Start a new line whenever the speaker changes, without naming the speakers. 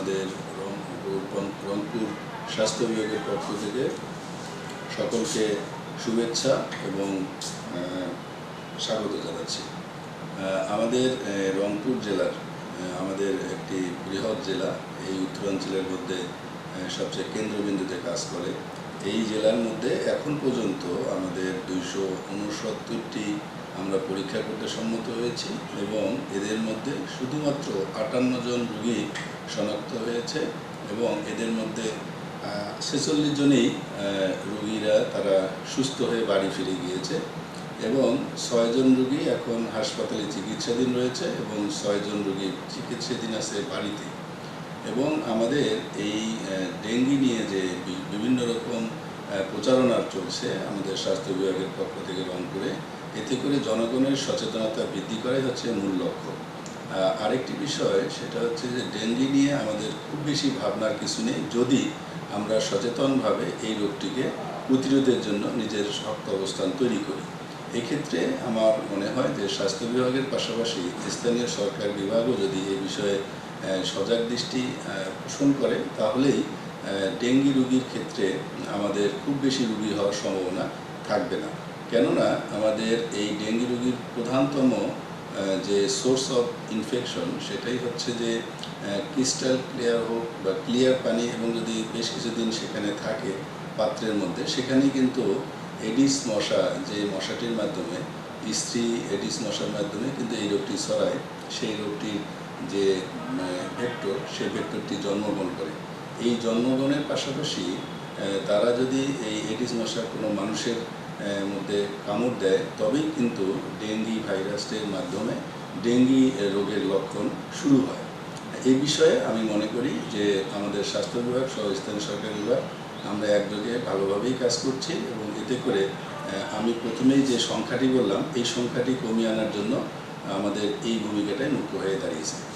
আমাদের রংপুর রংপুর স্বাস্থ্য বিভাগের পক্ষ থেকে সকলকে শুভেচ্ছা এবং স্বাগত জানাচ্ছি। আমাদের রংপুর জেলার আমাদের একটি বৃহৎ জেলা, এই উত্তরাঞ্চলের মধ্যে সবচেয়ে কেন্দ্রবিন্দুতে কাজ করে। এই জেলার মধ্যে এখন পর্যন্ত আমাদের দুইশো উনসত্তরটি আমরা পরীক্ষা করতে সম্মত হয়েছি এবং এদের মধ্যে শুধুমাত্র আটান্ন জন রুগী শনাক্ত হয়েছে এবং এদের মধ্যে ছেচল্লিশ জনই রুগীরা তারা সুস্থ হয়ে বাড়ি ফিরে গিয়েছে এবং ছয়জন রুগী এখন হাসপাতালে চিকিৎসাধীন রয়েছে এবং ছয়জন রুগী চিকিৎসাধীন আছে বাড়িতে। এবং আমাদের এই ডেঙ্গি নিয়ে যে বিভিন্ন রকম প্রচারণা চলছে আমাদের স্বাস্থ্য বিভাগের পক্ষ থেকে রংপুরে এতে করে জনগণের সচেতনতা বৃদ্ধি করাই হচ্ছে মূল লক্ষ্য। আরেকটি বিষয় সেটা হচ্ছে যে ডেঙ্গি নিয়ে আমাদের খুব বেশি ভাবনার কিছু নেই, যদি আমরা সচেতনভাবে এই রোগটিকে প্রতিরোধের জন্য নিজের শক্ত অবস্থান তৈরি করি। এক্ষেত্রে আমার মনে হয় যে স্বাস্থ্য বিভাগের পাশাপাশি স্থানীয় সরকার বিভাগও যদি এই বিষয়ে সজাগ দৃষ্টি পোষণ করে, তাহলেই ডেঙ্গি রোগীর ক্ষেত্রে আমাদের খুব বেশি রুগী হওয়ার সম্ভাবনা থাকবে না। কেননা, আমাদের এই ডেঙ্গি রোগীর প্রধানতম যে সোর্স অফ ইনফেকশন, সেটাই হচ্ছে যে ক্রিস্টাল ক্লিয়ার হোক বা ক্লিয়ার পানি এবং যদি বেশ কিছুদিন সেখানে থাকে পাত্রের মধ্যে সেখানে কিন্তু এডিস মশা, যে মশাটির মাধ্যমে, স্ত্রী এডিস মশার মাধ্যমে কিন্তু এই রোগটি ছড়ায়। সেই রোগটির যে ভেক্টর সেই ভেক্টরটি জন্মগ্রহণ করে। এই জন্মগ্রহণের পাশাপাশি তারা যদি এই এডিস মশার কোনো মানুষের মধ্যে কামড় দেয়, তবেই কিন্তু ডেঙ্গি ভাইরাসের মাধ্যমে ডেঙ্গি রোগের লক্ষণ শুরু হয়। এই বিষয়ে আমি মনে করি যে, আমাদের স্বাস্থ্য বিভাগ সহ স্থানীয় সরকার বিভাগ, আমরা একযোগে ভালোভাবেই কাজ করছি এবং এতে করে আমি প্রথমেই যে সংখ্যাটি বললাম, এই সংখ্যাটি কমিয়ে আনার জন্য আমাদের এই ভূমিকাটাই মুক্ত হয়ে দাঁড়িয়েছে।